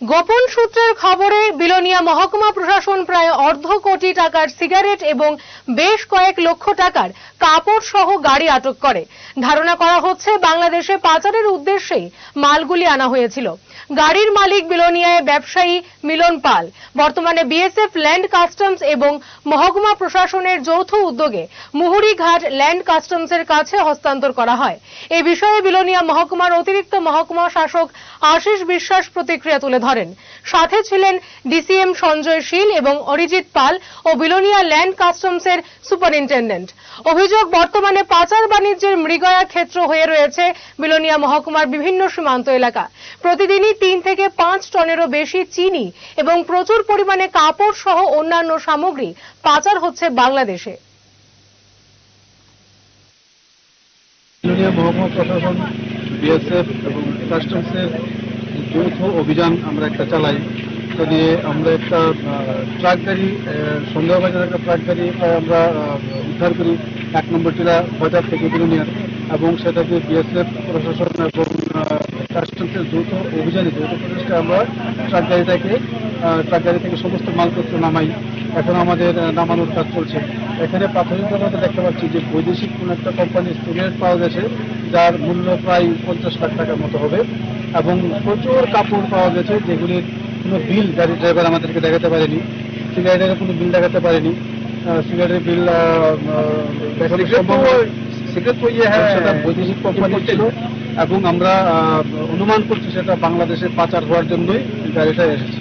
গোপন সূত্রের খবরে বিলোনিয়া মহকুমা প্রশাসন প্রায় অর্ধ কোটি টাকার সিগারেট এবং বেশ কয়েক লক্ষ টাকার কাপড় সহ গাড়ি আটক করে। ধারণা করা হচ্ছে বাংলাদেশে পাচারের উদ্দেশ্যেই মালগুলি আনা হয়েছিল। গাড়ির মালিক বিলোনিয়ায় ব্যবসায়ী মিলন পাল। বর্তমানে বিএসএফ ল্যান্ড কাস্টমস এবং মহকুমা প্রশাসনের যৌথ উদ্যোগে মুহুরীঘাট ল্যান্ড কাস্টমসের কাছে হস্তান্তর করা হয়। এ বিষয়ে বিলোনিয়া মহকুমার অতিরিক্ত মহকুমা শাসক আশিস বিশ্বাস প্রতিক্রিয়া তুলে ধরেন। সাথে ছিলেন ডিসিএম সঞ্জয় শীল এবং অরিজিৎ পাল ও বিলোনিয়া ল্যান্ড কাস্টমসের সুপারিনটেন্ডেন্ট। অভিযোগ, বর্তমানে পাচার বাণিজ্যের মৃগয়া ক্ষেত্র হয়ে রয়েছে বিলোনিয়া মহকুমার বিভিন্ন সীমান্ত এলাকা। প্রতিদিনই তিন থেকে পাঁচ টনেরও বেশি চিনি এবং প্রচুর পরিমাণে কাপড় সহ অন্যান্য সামগ্রী পাচার হচ্ছে বাংলাদেশে। মহকুমা প্রশাসন, বিএসএফ এবং কাস্টমসের যৌথ অভিযান আমরা একটা চালাই। তো দিয়ে আমরা একটা ট্রাক গাড়ি সন্দেহবাজার একটা ট্রাক গাড়ি আমরা উদ্ধার করি। এক নম্বর টিলা বাজার থেকে ইউনিয়ন এবং সেটাকে বিএসএফ প্রশাসন এবং কাস্টমসের যৌথ অভিযানে, যৌথ প্রচেষ্টা আমরা ট্রাক গাড়িটাকে ট্রাক গাড়ি থেকে সমস্ত মালপত্র নামাই। এখন আমাদের নামানোর কাজ চলছে। এখানে প্রাথমিকভাবে আমরা দেখতে পাচ্ছি যে বৈদেশিক কোন একটা কোম্পানির সিগারেট পাওয়া গেছে যার মূল্য প্রায় পঞ্চাশ লাখ টাকার মতো হবে এবং প্রচুর কাপড় পাওয়া গেছে যেগুলির কোনো বিল গাড়ি ড্রাইভার আমাদেরকে দেখাতে পারেনি সিগারেটের কোনো বিল দেখাতে পারেনি সিগারেটের বিল সিগারেট তো ইয়ে হ্যাঁ। সেটা বৈদেশিক কোম্পানি ছিল এবং আমরা অনুমান করছি সেটা বাংলাদেশে পাচার হওয়ার জন্যই গাড়িটা এসেছে।